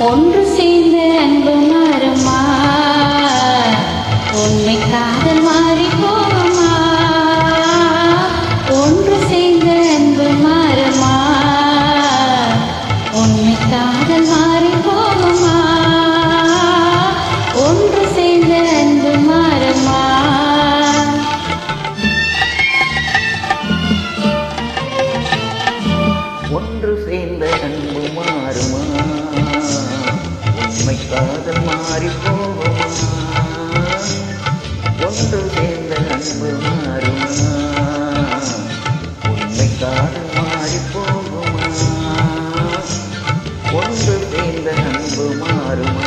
ஒன்று சேர்ந்த அன்பு மாறுமா உண்மை காதல் மாறி போகுமா? ஒன்று சேர்ந்த அன்பு மாறுமா உண்மை காதல் மாறி போகுமா? ஒன்று சேர்ந்த அன்பு மாறுமா ஒன்று சேர்ந்த அன்பு மாறுமா உண்மை காதல் மாறி போகுமா ஒன்று சேர்ந்த அன்பு மாறுமா? உண்மை காதல் மாறி போகுமா ஒன்று சேர்ந்த அன்பு மாறுமா?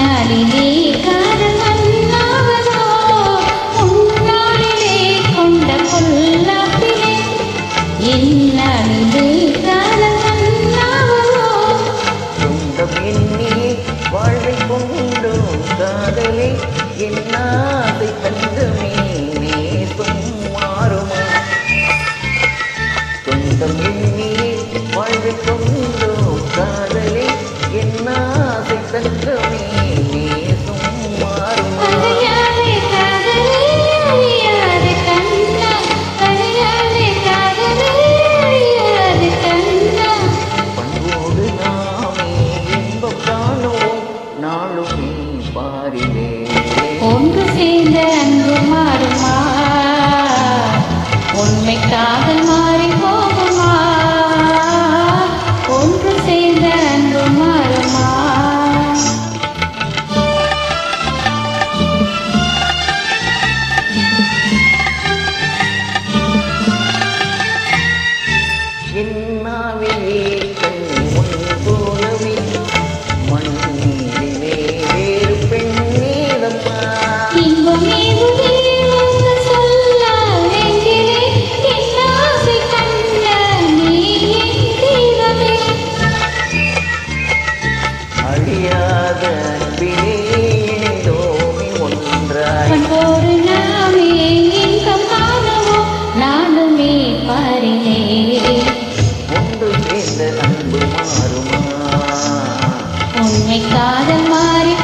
உன்னாலிலே காதல் அண்ணாவதோ உன்னாலிலே கொண்ட கொல்லாப்பிலே என்னாலிலே காதல் அண்ணாவதோ சொந்தம் என்னே வாழ்வை கொண்டோ காதலே என்னாதை தந்தமே நேசம் மாறுமா சொந்தம் என்னே வாழ்வை கொண்டோ ஒன்று சேர்ந்த அன்பு மாறுமா? உண்மை காதல் மாறி போகுமா? ஒன்று சேர்ந்த அன்பு மாறுமா? என்னாவிலே ஒரு நாமே இன்பமானவோ நானுமே பாரினே. ஒன்று சேர்ந்த மாறுமா. உண்மை காதல் மாறி